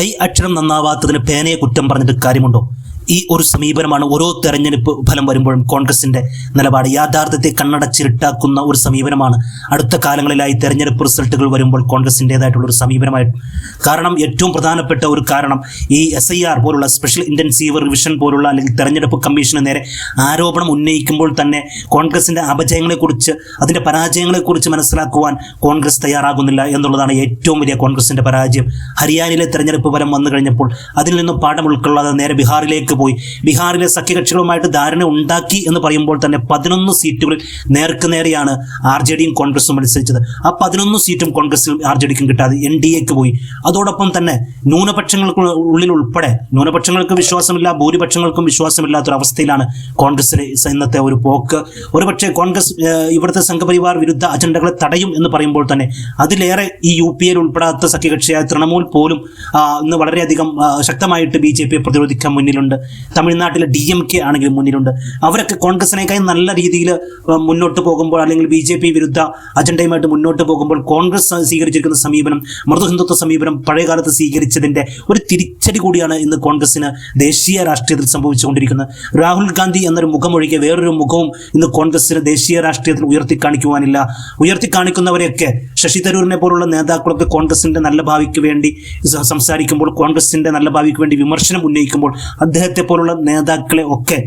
കൈ അക്ഷരം നന്നാവാത്തതിന് പേനയെ കുറ്റം പറഞ്ഞിട്ട് കാര്യമുണ്ടോ? ഈ ഒരു സമീപനമാണ് ഓരോ തെരഞ്ഞെടുപ്പ് ഫലം വരുമ്പോഴും കോൺഗ്രസിന്റെ നിലപാട്. യാഥാർത്ഥ്യത്തെ കണ്ണടച്ചിരുട്ടാക്കുന്ന ഒരു സമീപനമാണ്. അടുത്ത കാലങ്ങളിലായി തെരഞ്ഞെടുപ്പ് റിസൾട്ടുകൾ വരുമ്പോൾ കോൺഗ്രസിന്റെതായിട്ടുള്ള ഒരു സമീപനമായിട്ട്. കാരണം ഏറ്റവും പ്രധാനപ്പെട്ട ഒരു കാരണം ഈ എസ് ഐ ആർ പോലുള്ള സ്പെഷ്യൽ ഇന്റൻസീവ് റിവിഷൻ പോലുള്ള അല്ലെങ്കിൽ തെരഞ്ഞെടുപ്പ് കമ്മീഷന് നേരെ ആരോപണം ഉന്നയിക്കുമ്പോൾ തന്നെ കോൺഗ്രസിന്റെ അപജയങ്ങളെക്കുറിച്ച് അതിന്റെ പരാജയങ്ങളെക്കുറിച്ച് മനസ്സിലാക്കുവാൻ കോൺഗ്രസ് തയ്യാറാകുന്നില്ല എന്നുള്ളതാണ് ഏറ്റവും വലിയ കോൺഗ്രസിന്റെ പരാജയം. ഹരിയാനയിലെ തെരഞ്ഞെടുപ്പ് ഫലം വന്നു കഴിഞ്ഞപ്പോൾ അതിൽ നിന്നും പാഠം ഉൾക്കൊള്ളാതെ നേരെ ബീഹാറിലേക്ക് പോയി. ബീഹാറിലെ സഖ്യകക്ഷികളുമായിട്ട് ധാരണ ഉണ്ടാക്കി എന്ന് പറയുമ്പോൾ തന്നെ പതിനൊന്ന് സീറ്റുകളിൽ നേർക്ക് നേരെയാണ് ആർ ജെ ഡിയും കോൺഗ്രസും മത്സരിച്ചത്. ആ പതിനൊന്ന് സീറ്റും കോൺഗ്രസിലും ആർ ജെ ഡിക്കും കിട്ടാതെ എൻ ഡി എക്ക് പോയി. അതോടൊപ്പം തന്നെ ന്യൂനപക്ഷങ്ങൾക്ക് ഉള്ളിൽ ഉൾപ്പെടെ ന്യൂനപക്ഷങ്ങൾക്ക് വിശ്വാസമില്ല ഭൂരിപക്ഷങ്ങൾക്കും വിശ്വാസമില്ലാത്തൊരവസ്ഥയിലാണ് കോൺഗ്രസിലെ ഇന്നത്തെ ഒരു പോക്ക്. ഒരുപക്ഷെ കോൺഗ്രസ് ഇവിടുത്തെ സംഘപരിവാർ വിരുദ്ധ അജണ്ടകളെ തടയും എന്ന് പറയുമ്പോൾ തന്നെ അതിലേറെ ഈ യു പി എയിൽ ഉൾപ്പെടാത്ത സഖ്യകക്ഷിയായ തൃണമൂൽ പോലും ഇന്ന് വളരെയധികം ശക്തമായിട്ട് ബി ജെ പിയെ പ്രതിരോധിക്കാൻ മുന്നിലുണ്ട്. തമിഴ്നാട്ടിലെ ഡി എം കെ ആണെങ്കിലും മുന്നിലുണ്ട്. അവരൊക്കെ കോൺഗ്രസിനേക്കാൾ നല്ല രീതിയിൽ മുന്നോട്ട് പോകുമ്പോൾ അല്ലെങ്കിൽ ബി ജെ പി വിരുദ്ധ അജണ്ടയുമായിട്ട് മുന്നോട്ട് പോകുമ്പോൾ കോൺഗ്രസ് സ്വീകരിച്ചിരിക്കുന്ന സമീപനം മൃദുഹിന്ദുത്വ സമീപനം പഴയകാലത്ത് സ്വീകരിച്ചതിന്റെ ഒരു തിരിച്ചടി കൂടിയാണ് ഇന്ന് കോൺഗ്രസിന് ദേശീയ രാഷ്ട്രീയത്തിൽ സംഭവിച്ചുകൊണ്ടിരിക്കുന്നത്. രാഹുൽ ഗാന്ധി എന്നൊരു മുഖമൊഴികെ വേറൊരു മുഖവും ഇന്ന് കോൺഗ്രസിന് ദേശീയ രാഷ്ട്രീയത്തിൽ ഉയർത്തി കാണിക്കുവാനില്ല ഉയർത്തി കാണിക്കുന്നവരെയൊക്കെ ശശി തരൂരിനെ പോലുള്ള നേതാക്കളൊക്കെ കോൺഗ്രസിന്റെ നല്ല ഭാവിക്ക് വേണ്ടി സംസാരിക്കുമ്പോൾ കോൺഗ്രസിന്റെ നല്ല ഭാവിക്ക് വേണ്ടി വിമർശനം ഉന്നയിക്കുമ്പോൾ അദ്ദേഹത്തെ പോലുള്ള നേതാക്കളെ ഒക്കെ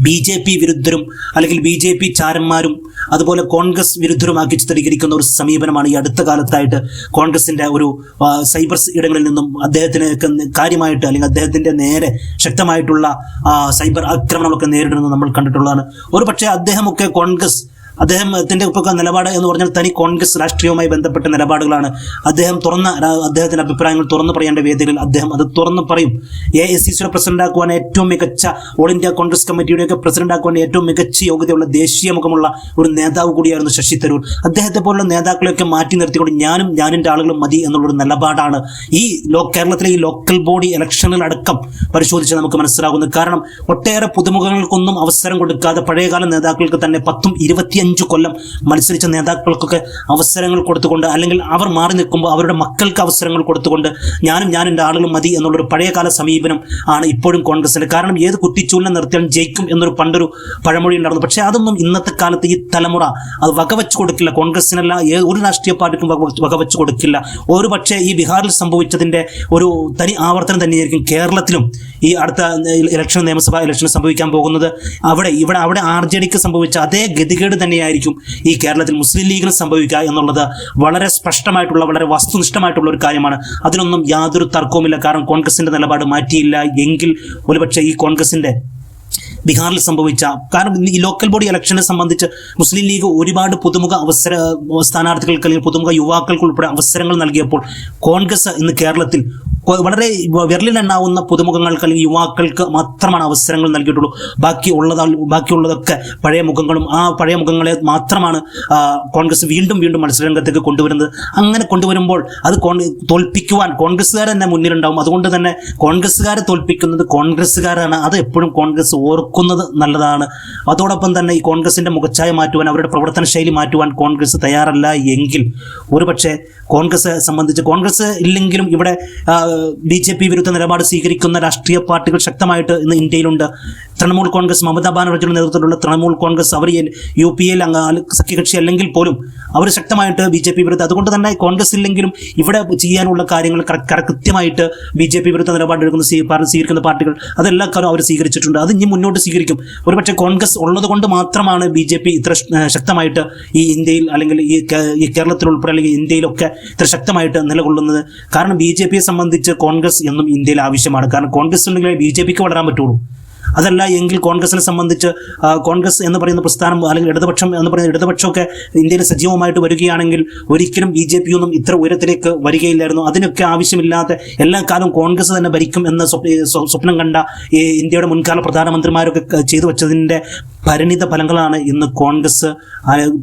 ബി ജെ പി വിരുദ്ധരും അല്ലെങ്കിൽ ബി ജെ പി ചാരന്മാരും അതുപോലെ കോൺഗ്രസ് വിരുദ്ധരുമാക്കി ചിത്രീകരിക്കുന്ന ഒരു സമീപനമാണ് ഈ അടുത്ത കാലത്തായിട്ട് കോൺഗ്രസിന്റെ ഒരു സൈബർ ഇടങ്ങളിൽ നിന്നും അദ്ദേഹത്തിന് കാര്യമായിട്ട് അല്ലെങ്കിൽ അദ്ദേഹത്തിന്റെ നേരെ ശക്തമായിട്ടുള്ള സൈബർ ആക്രമണങ്ങളൊക്കെ നേരിടുന്നത് നമ്മൾ കണ്ടിട്ടുള്ളതാണ്. ഒരു പക്ഷേ അദ്ദേഹമൊക്കെ കോൺഗ്രസ് അദ്ദേഹത്തിന്റെ ഇപ്പോൾ നിലപാട് എന്ന് പറഞ്ഞാൽ തനി കോൺഗ്രസ് രാഷ്ട്രീയവുമായി ബന്ധപ്പെട്ട നിലപാടുകളാണ്. അദ്ദേഹം തുറന്ന അദ്ദേഹത്തിന്റെ അഭിപ്രായങ്ങൾ തുറന്നു പറയേണ്ട വേദികളിൽ അദ്ദേഹം അത് തുറന്നു പറയും. എ ഐ സി സിയുടെ പ്രസിഡന്റ് ആക്കുവാൻ ഏറ്റവും മികച്ച ഓൾ ഇന്ത്യ കോൺഗ്രസ് കമ്മിറ്റിയുടെയൊക്കെ പ്രസിഡന്റ് ആക്കുവാൻ ഏറ്റവും മികച്ച യോഗ്യതയുള്ള ദേശീയ മുഖമുള്ള ഒരു നേതാവ് കൂടിയായിരുന്നു ശശി തരൂർ. അദ്ദേഹത്തെ പോലുള്ള നേതാക്കളെയൊക്കെ മാറ്റി നിർത്തിക്കൊണ്ട് ഞാനും ഞാനിന്റെ ആളുകളും മതി എന്നുള്ളൊരു നിലപാടാണ് ഈ ലോ കേരളത്തിലെ ഈ ലോക്കൽ ബോഡി ഇലക്ഷനിലടക്കം പരിശോധിച്ച് നമുക്ക് മനസ്സിലാകുന്നത്. കാരണം ഒട്ടേറെ പുതുമുഖങ്ങൾക്കൊന്നും അവസരം കൊടുക്കാതെ പഴയകാല നേതാക്കൾക്ക് തന്നെ പത്തും ഇരുപത്തിയഞ്ച് കൊല്ലം മത്സരിച്ച നേതാക്കൾക്കൊക്കെ അവസരങ്ങൾ കൊടുത്തുകൊണ്ട് അല്ലെങ്കിൽ അവർ മാറി നിൽക്കുമ്പോൾ അവരുടെ മക്കൾക്ക് അവസരങ്ങൾ കൊടുത്തുകൊണ്ട് ഞാനും ഞാൻ എന്റെ ആളുകളും മതി എന്നുള്ളൊരു പഴയകാല സമീപനം ആണ് ഇപ്പോഴും കോൺഗ്രസിന് കാരണം ഏത് കുറ്റിച്ചൂലിനെ നിർത്തിയാലും ജയിക്കും എന്നൊരു പണ്ടൊരു പഴമൊഴി ഉണ്ടായിരുന്നു. പക്ഷേ അതൊന്നും ഇന്നത്തെ കാലത്ത് ഈ തലമുറ അത് വകവെച്ച് കൊടുക്കില്ല. കോൺഗ്രസിനല്ല ഏത് ഒരു രാഷ്ട്രീയ പാർട്ടിക്കും വക- വകവെച്ച് കൊടുക്കില്ല. ഒരു പക്ഷേ ഈ ബീഹാറിൽ സംഭവിച്ചതിന്റെ ഒരു തനി ആവർത്തനം തന്നെയായിരിക്കും കേരളത്തിലും ഈ അടുത്ത ഇലക്ഷൻ നിയമസഭാ ഇലക്ഷൻ സംഭവിക്കാൻ പോകുന്നത്. അവിടെ ഇവിടെ അവിടെ ആർ ജെ ഡിക്ക് സംഭവിച്ച അതേ ഗതികേട് തന്നെയായിരിക്കും ഈ കേരളത്തിൽ മുസ്ലിം ലീഗിന് സംഭവിക്കുക എന്നുള്ളത് വളരെ സ്പഷ്ടമായിട്ടുള്ള വളരെ വസ്തുനിഷ്ഠമായിട്ടുള്ള ഒരു കാര്യമാണ്. അതിനൊന്നും യാതൊരു തർക്കവുമില്ല. കാരണം കോൺഗ്രസിന്റെ നിലപാട് മാറ്റിയില്ല. എങ്കിൽ ഒരുപക്ഷെ ഈ കോൺഗ്രസിന്റെ ബീഹാറിൽ സംഭവിച്ച. കാരണം ഈ ലോക്കൽ ബോഡി ഇലക്ഷനെ സംബന്ധിച്ച് മുസ്ലിം ലീഗ് ഒരുപാട് പുതുമുഖ അവസര സ്ഥാനാർത്ഥികൾക്ക് അല്ലെങ്കിൽ പുതുമുഖ യുവാക്കൾക്ക് ഉൾപ്പെടെ അവസരങ്ങൾ നൽകിയപ്പോൾ കോൺഗ്രസ് ഇന്ന് കേരളത്തിൽ വളരെ വിരലിലെണ്ണാവുന്ന പുതുമുഖങ്ങൾക്ക് അല്ലെങ്കിൽ യുവാക്കൾക്ക് മാത്രമാണ് അവസരങ്ങൾ നൽകിയിട്ടുള്ളൂ. ബാക്കി ഉള്ളതാ ബാക്കിയുള്ളതൊക്കെ പഴയ മുഖങ്ങളും ആ പഴയ മുഖങ്ങളെ മാത്രമാണ് കോൺഗ്രസ് വീണ്ടും വീണ്ടും മത്സരരംഗത്തേക്ക് കൊണ്ടുവരുന്നത്. അങ്ങനെ കൊണ്ടുവരുമ്പോൾ അത് തോൽപ്പിക്കുവാൻ കോൺഗ്രസ്സുകാർ തന്നെ മുന്നിലുണ്ടാവും. അതുകൊണ്ട് തന്നെ കോൺഗ്രസ്സുകാരെ തോൽപ്പിക്കുന്നത് കോൺഗ്രസ്സുകാരാണ്. അത് എപ്പോഴും കോൺഗ്രസ് ഓർക്കുന്നത് നല്ലതാണ്. അതോടൊപ്പം തന്നെ ഈ കോൺഗ്രസിന്റെ മുഖച്ഛായ മാറ്റുവാൻ അവരുടെ പ്രവർത്തന ശൈലി മാറ്റുവാൻ കോൺഗ്രസ് തയ്യാറല്ല എങ്കിൽ ഒരുപക്ഷെ കോൺഗ്രസ് സംബന്ധിച്ച് കോൺഗ്രസ് ഇല്ലെങ്കിലും ഇവിടെ ബി ജെ പി വിരുദ്ധ നിലപാട് സ്വീകരിക്കുന്ന രാഷ്ട്രീയ പാർട്ടികൾ ശക്തമായിട്ട് ഇന്ന് ഇന്ത്യയിലുണ്ട്. തൃണമൂൽ കോൺഗ്രസ് മമതാ ബാനർജിയുടെ നേതൃത്വത്തിലുള്ള തൃണമൂൽ കോൺഗ്രസ് അവർ യു പി എയിൽ സഖ്യകക്ഷി അല്ലെങ്കിൽ പോലും അവർ ശക്തമായിട്ട് ബി ജെ പി വിരുദ്ധ അതുകൊണ്ട് തന്നെ കോൺഗ്രസ് ഇല്ലെങ്കിലും ഇവിടെ ചെയ്യാനുള്ള കാര്യങ്ങൾ കൃത്യമായിട്ട് ബി ജെ പി വിരുദ്ധ നിലപാടെടുക്കുന്ന സ്വീകരിക്കുന്ന പാർട്ടികൾ അതെല്ലാ കാലവും അവർ സ്വീകരിച്ചിട്ടുണ്ട്. അത് ഇനി മുന്നോട്ട് സ്വീകരിക്കും. ഒരുപക്ഷെ കോൺഗ്രസ് ഉള്ളത് കൊണ്ട് മാത്രമാണ് ബി ജെ പി ഇത്ര ശക്തമായിട്ട് ഈ ഇന്ത്യയിൽ അല്ലെങ്കിൽ ഈ കേരളത്തിൽ ഉൾപ്പെടെ അല്ലെങ്കിൽ ഇന്ത്യയിലൊക്കെ ഇത്ര ശക്തമായിട്ട് നിലകൊള്ളുന്നത്. കാരണം ബി ജെ പിയെ സംബന്ധിച്ച് കോൺഗ്രസ് എന്നും ഇന്ത്യയിൽ ആവശ്യമാണ്. കാരണം കോൺഗ്രസ് ഉണ്ടെങ്കിലേ ബി ജെ പിക്ക് വളരാൻ പറ്റുള്ളൂ. അതല്ല എങ്കിൽ കോൺഗ്രസിനെ സംബന്ധിച്ച് കോൺഗ്രസ് എന്ന് പറയുന്ന പ്രസ്ഥാനം അല്ലെങ്കിൽ ഇടതുപക്ഷം എന്ന് പറയുന്ന ഇടതുപക്ഷമൊക്കെ ഇന്ത്യയിൽ സജീവമായിട്ട് വരികയാണെങ്കിൽ ഒരിക്കലും ബി ജെ പി ഒന്നും ഇത്ര ഉയരത്തിലേക്ക് വരികയില്ലായിരുന്നു. അതിനൊക്കെ ആവശ്യമില്ലാത്ത എല്ലാ കാലവും കോൺഗ്രസ് തന്നെ ഭരിക്കും എന്ന സ്വപ്നം കണ്ട ഇന്ത്യയുടെ മുൻകാല പ്രധാനമന്ത്രിമാരൊക്കെ ചെയ്തു വെച്ചതിന്റെ പരിണിത ഫലങ്ങളാണ് ഇന്ന് കോൺഗ്രസ്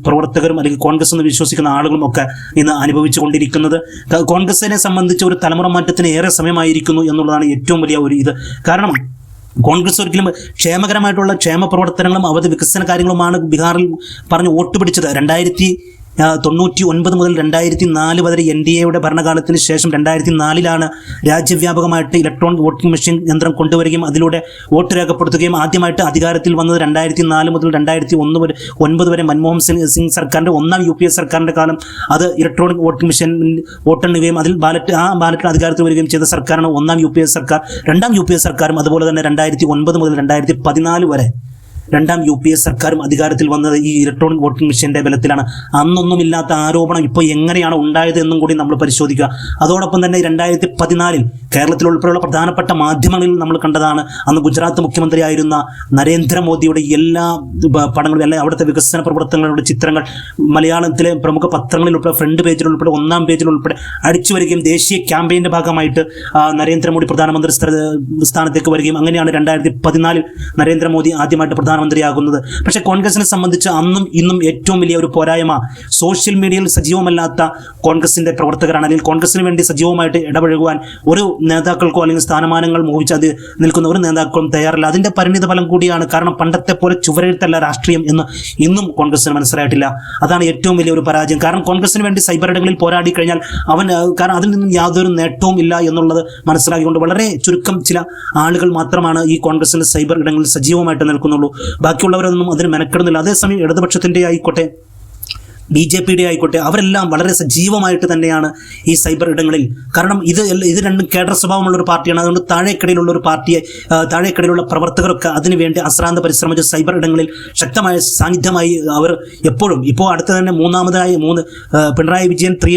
പ്രവർത്തകരും അല്ലെങ്കിൽ കോൺഗ്രസ് എന്ന് വിശ്വസിക്കുന്ന ആളുകളും ഒക്കെ ഇന്ന് അനുഭവിച്ചു കൊണ്ടിരിക്കുന്നത്. കോൺഗ്രസിനെ സംബന്ധിച്ച് ഒരു തലമുറ മാറ്റത്തിന് ഏറെ സമയമായിരിക്കുന്നു എന്നുള്ളതാണ് ഏറ്റവും വലിയ ഒരു ഇത്. കാരണം കോൺഗ്രസ് ഒരിക്കലും ക്ഷേമകരമായിട്ടുള്ള ക്ഷേമ പ്രവർത്തനങ്ങളും അവധി വികസന കാര്യങ്ങളുമാണ് ബീഹാറിൽ പറഞ്ഞ് വോട്ട് പിടിച്ചത്. രണ്ടായിരത്തി തൊണ്ണൂറ്റി ഒൻപത് മുതൽ രണ്ടായിരത്തി നാല് വരെ എൻ ഡി എയുടെ ഭരണകാലത്തിന് ശേഷം രണ്ടായിരത്തി നാലിലാണ് രാജ്യവ്യാപകമായിട്ട് ഇലക്ട്രോണിക് വോട്ടിംഗ് മെഷീൻ യന്ത്രം കൊണ്ടുവരികയും അതിലൂടെ വോട്ട് രേഖപ്പെടുത്തുകയും ആദ്യമായിട്ട് അധികാരത്തിൽ വന്നത് രണ്ടായിരത്തി നാല് മുതൽ രണ്ടായിരത്തി ഒന്ന് വരെ ഒൻപത് വരെ മൻമോഹൻ സിംഗ് സിംഗ് സർക്കാരിന്റെ ഒന്നാം യു പി എ സർക്കാരിന്റെ കാലം അത് ഇലക്ട്രോണിക് വോട്ടിംഗ് മെഷീൻ വോട്ടെണ്ണുകയും അതിൽ ബാലറ്റ് ആ ബാലറ്റിൽ അധികാരത്തിൽ വരികയും ചെയ്ത സർക്കാരാണ് ഒന്നാം യു പി എ സർക്കാർ. രണ്ടാം യു പി എ സർക്കാരും അതുപോലെ തന്നെ രണ്ടായിരത്തി ഒൻപത് മുതൽ രണ്ടായിരത്തി പതിനാല് വരെ രണ്ടാം യു പി എ സർക്കാരും അധികാരത്തിൽ വന്നത് ഈ ഇലക്ട്രോണിക് വോട്ടിംഗ് മെഷീന്റെ ബലത്തിലാണ്. അന്നൊന്നുമില്ലാത്ത ആരോപണം ഇപ്പോൾ എങ്ങനെയാണ് ഉണ്ടായത് എന്നും കൂടി നമ്മൾ പരിശോധിക്കുക. അതോടൊപ്പം തന്നെ രണ്ടായിരത്തി പതിനാലിൽ കേരളത്തിൽ ഉൾപ്പെടെയുള്ള പ്രധാനപ്പെട്ട മാധ്യമങ്ങളിൽ നമ്മൾ കണ്ടതാണ് അന്ന് ഗുജറാത്ത് മുഖ്യമന്ത്രിയായിരുന്ന നരേന്ദ്രമോദിയുടെ എല്ലാ പടങ്ങളും എല്ലാ അവിടുത്തെ വികസന പ്രവർത്തനങ്ങളുടെ ചിത്രങ്ങൾ മലയാളത്തിലെ പ്രമുഖ പത്രങ്ങളിൽ ഉൾപ്പെടെ ഫ്രണ്ട് പേജിൽ ഉൾപ്പെടെ ഒന്നാം പേജിൽ ഉൾപ്പെടെ അടിച്ചു വരികയും ദേശീയ ക്യാമ്പയിന്റെ ഭാഗമായിട്ട് നരേന്ദ്രമോദി പ്രധാനമന്ത്രി സ്ഥാനത്തേക്ക് വരികയും അങ്ങനെയാണ് രണ്ടായിരത്തി പതിനാലിൽ നരേന്ദ്രമോദി ആദ്യമായിട്ട് പ്രധാനമന്ത്രിയാകുന്നത്. പക്ഷെ കോൺഗ്രസിനെ സംബന്ധിച്ച് അന്നും ഇന്നും ഏറ്റവും വലിയ ഒരു പോരായ്മ സോഷ്യൽ മീഡിയയിൽ സജീവമല്ലാത്ത കോൺഗ്രസിന്റെ പ്രവർത്തകരാണ്. അല്ലെങ്കിൽ കോൺഗ്രസിന് വേണ്ടി സജീവമായിട്ട് ഇടപഴകുവാൻ ഒരു നേതാക്കൾക്കോ അല്ലെങ്കിൽ സ്ഥാനമാനങ്ങൾ മോഹിച്ച് അത് നിൽക്കുന്ന ഒരു നേതാക്കളും തയ്യാറില്ല. അതിന്റെ പരിണിത ഫലം കൂടിയാണ് കാരണം പണ്ടത്തെ പോലെ ചുവരെഴുത്തല്ല രാഷ്ട്രീയം എന്ന് ഇന്നും കോൺഗ്രസിന് മനസ്സിലായിട്ടില്ല. അതാണ് ഏറ്റവും വലിയ ഒരു പരാജയം. കാരണം കോൺഗ്രസിന് വേണ്ടി സൈബർ ഇടങ്ങളിൽ പോരാടി കഴിഞ്ഞാൽ അവൻ കാരണം അതിൽ നിന്നും യാതൊരു നേട്ടവും ഇല്ല എന്നുള്ളത് മനസ്സിലാക്കിക്കൊണ്ട് വളരെ ചുരുക്കം ചില ആളുകൾ മാത്രമാണ് ഈ കോൺഗ്രസിന്റെ സൈബർ ഇടങ്ങളിൽ സജീവമായിട്ട് നിൽക്കുന്നുള്ളൂ. ബാക്കിയുള്ളവരൊന്നും അതിന് മെനക്കെടുന്നില്ല. അതേസമയം ഇടതുപക്ഷത്തിന്റെ ആയിക്കോട്ടെ ബി ജെ പിയുടെ ആയിക്കോട്ടെ അവരെല്ലാം വളരെ സജീവമായിട്ട് തന്നെയാണ് ഈ സൈബർ ഇടങ്ങളിൽ. കാരണം ഇത് ഇത് രണ്ടും കേഡർ സ്വഭാവമുള്ള ഒരു പാർട്ടിയാണ്. അതുകൊണ്ട് താഴേക്കടയിലുള്ള ഒരു പാർട്ടിയെ താഴേക്കിടയിലുള്ള പ്രവർത്തകരൊക്കെ അതിനുവേണ്ടി അശ്രാന്ത പരിശ്രമിച്ച് സൈബർ ഇടങ്ങളിൽ ശക്തമായ സാന്നിധ്യമായി അവർ എപ്പോഴും ഇപ്പോൾ അടുത്ത തന്നെ മൂന്നാമതായി മൂന്ന് പിണറായി വിജയൻ ത്രീ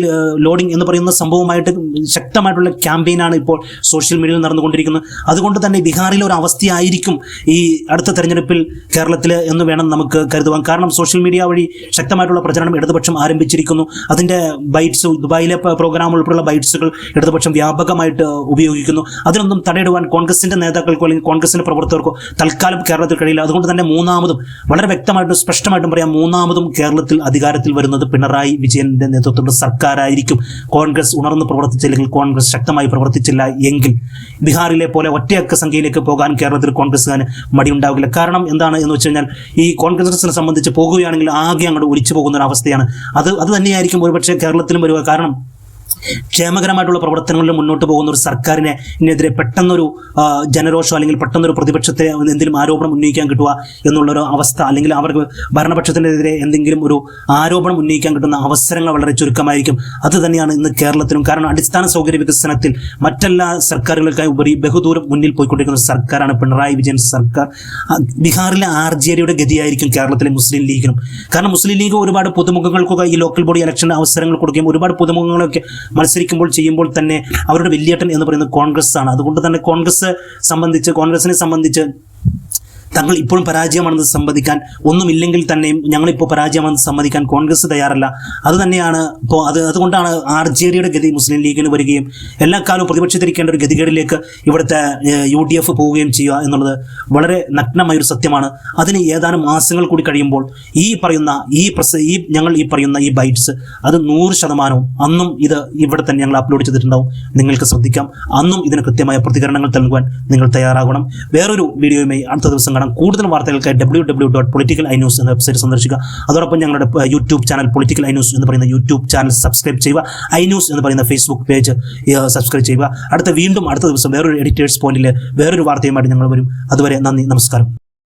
ലോഡിംഗ് എന്ന് പറയുന്ന സംഭവമായിട്ട് ശക്തമായിട്ടുള്ള ക്യാമ്പയിനാണ് ഇപ്പോൾ സോഷ്യൽ മീഡിയയിൽ നടന്നുകൊണ്ടിരിക്കുന്നത്. അതുകൊണ്ട് തന്നെ ബീഹാറിലെ ഒരു അവസ്ഥയായിരിക്കും ഈ അടുത്ത തെരഞ്ഞെടുപ്പിൽ കേരളത്തിൽ എന്ന് വേണം നമുക്ക് കരുതുവാൻ. കാരണം സോഷ്യൽ മീഡിയ വഴി ശക്തമായിട്ടുള്ള പ്രചരണം ഇടതുപക്ഷം ആരംഭിച്ചിരിക്കുന്നു. അതിന്റെ ബൈറ്റ്സ് ദുബായിലെ പ്രോഗ്രാം ഉൾപ്പെടെയുള്ള ബൈറ്റ്സുകൾ ഇടതുപക്ഷം വ്യാപകമായിട്ട് ഉപയോഗിക്കുന്നു. അതിനൊന്നും തടയിടുവാൻ കോൺഗ്രസിന്റെ നേതാക്കൾക്കോ അല്ലെങ്കിൽ കോൺഗ്രസിന്റെ പ്രവർത്തകർക്കോ തൽക്കാലം കേരളത്തിൽ കഴിയില്ല. അതുകൊണ്ട് തന്നെ മൂന്നാമതും വളരെ വ്യക്തമായിട്ടും സ്പഷ്ടമായിട്ടും പറയാം മൂന്നാമതും കേരളത്തിൽ അധികാരത്തിൽ വരുന്നത് പിണറായി വിജയന്റെ നേതൃത്വത്തിലുള്ള സർക്കാരായിരിക്കും. കോൺഗ്രസ് ഉണർന്ന് പ്രവർത്തിച്ചില്ലെങ്കിൽ കോൺഗ്രസ് ശക്തമായി പ്രവർത്തിച്ചില്ല എങ്കിൽ ബീഹാറിലെ പോലെ ഒറ്റയക്ക സംഖ്യയിലേക്ക് പോകാൻ കേരളത്തിൽ കോൺഗ്രസ്സുകാരന് മടിയുണ്ടാവില്ല. കാരണം എന്താണ് എന്ന് വെച്ച് കഴിഞ്ഞാൽ ഈ കോൺഗ്രസിനെ സംബന്ധിച്ച് പോകുകയാണെങ്കിൽ ആകെ അങ്ങോട്ട് ഒലിച്ചു പോകുന്ന ഒരു അവസ്ഥയാണ്. അത് അത് തന്നെയായിരിക്കും ഒരുപക്ഷെ കേരളത്തിലും വരിക. കാരണം ക്ഷേമകരമായിട്ടുള്ള പ്രവർത്തനങ്ങളിൽ മുന്നോട്ട് പോകുന്ന ഒരു സർക്കാരിനെ ഇതിനെതിരെ പെട്ടെന്നൊരു ജനരോഷം അല്ലെങ്കിൽ പെട്ടെന്നൊരു പ്രതിപക്ഷത്തെ എന്തെങ്കിലും ആരോപണം ഉന്നയിക്കാൻ കിട്ടുക എന്നുള്ളൊരു അവസ്ഥ അല്ലെങ്കിൽ അവർക്ക് ഭരണപക്ഷത്തിനെതിരെ എന്തെങ്കിലും ഒരു ആരോപണം ഉന്നയിക്കാൻ കിട്ടുന്ന അവസരങ്ങൾ വളരെ ചുരുക്കമായിരിക്കും. അത് തന്നെയാണ് ഇന്ന് കേരളത്തിലും. കാരണം അടിസ്ഥാന സൗകര്യ വികസനത്തിൽ മറ്റെല്ലാ സർക്കാരുകൾക്കായി ഉപരി ബഹുദൂരം മുന്നിൽ പോയിക്കൊണ്ടിരിക്കുന്ന സർക്കാരാണ് പിണറായി വിജയൻ സർക്കാർ. ബീഹാറിലെ ആർ ജെ ഡിയുടെ ഗതിയായിരിക്കും കേരളത്തിലെ മുസ്ലിം ലീഗിനും. കാരണം മുസ്ലിം ലീഗ് ഒരുപാട് പുതുമുഖങ്ങൾക്കൊക്കെ ഈ ലോക്കൽ ബോഡി ഇലക്ഷൻ അവസരങ്ങൾ കൊടുക്കുകയും ഒരുപാട് പുതുമുഖങ്ങളൊക്കെ മത്സരിക്കുമ്പോൾ ചെയ്യുമ്പോൾ തന്നെ അവരുടെ വലിയേട്ടൻ എന്ന് പറയുന്നത് കോൺഗ്രസ് ആണ് അതുകൊണ്ട് തന്നെ കോൺഗ്രസ് സംബന്ധിച്ച് കോൺഗ്രസിനെ സംബന്ധിച്ച് തങ്ങൾ ഇപ്പോഴും പരാജയമാണെന്ന് സമ്മതിക്കാൻ ഒന്നുമില്ലെങ്കിൽ തന്നെയും ഞങ്ങളിപ്പോൾ പരാജയമാണെന്ന് സമ്മതിക്കാൻ കോൺഗ്രസ് തയ്യാറല്ല. അത് തന്നെയാണ് ഇപ്പോൾ അത് അതുകൊണ്ടാണ് ആർ ജെ ഡിയുടെ ഗതി മുസ്ലിം ലീഗിന് വരികയും എല്ലാ കാലവും പ്രതിപക്ഷത്തിരിക്കേണ്ട ഒരു ഗതികേടിലേക്ക് ഇവിടുത്തെ യു ഡി എഫ് പോവുകയും ചെയ്യുക എന്നുള്ളത് വളരെ നഗ്നമായ ഒരു സത്യമാണ്. അതിന് ഏതാനും മാസങ്ങൾ കൂടി കഴിയുമ്പോൾ ഈ പറയുന്ന ഈ പ്രസ ഈ ഞങ്ങൾ ഈ പറയുന്ന ഈ ബൈറ്റ്സ് അത് നൂറ് ശതമാനവും അന്നും ഇത് ഇവിടെ തന്നെ ഞങ്ങൾ അപ്ലോഡ് ചെയ്തിട്ടുണ്ടാവും. നിങ്ങൾക്ക് ശ്രദ്ധിക്കാം. അന്നും ഇതിന് കൃത്യമായ പ്രതികരണങ്ങൾ നൽകുവാൻ നിങ്ങൾ തയ്യാറാകണം. വേറൊരു വീഡിയോയുമായി അടുത്ത ദിവസം കാണാം. കൂടുതൽ വാർത്തകൾക്ക് W W dot political I news എന്ന വെബ്സൈറ്റ് സന്ദർശിക്കുക. അതോടൊപ്പം ഞങ്ങളുടെ YouTube channel political I news എന്ന് പറയുന്ന യൂട്യൂബ് ചാനൽ സബ്സ്ക്രൈബ് ചെയ്യുക. ഐ ന്യൂസ് എന്ന് പറയുന്ന ഫേസ്ബുക്ക് പേജ് സബ്സ്ക്രൈബ് ചെയ്യുക. അടുത്ത വീണ്ടും അടുത്ത ദിവസം വേറൊരു എഡിറ്റേഴ്സ് പോയിന്റിൽ വേറൊരു വാർത്തയുമായിട്ട് ഞങ്ങൾ വരും. അതുവരെ നന്ദി നമസ്കാരം.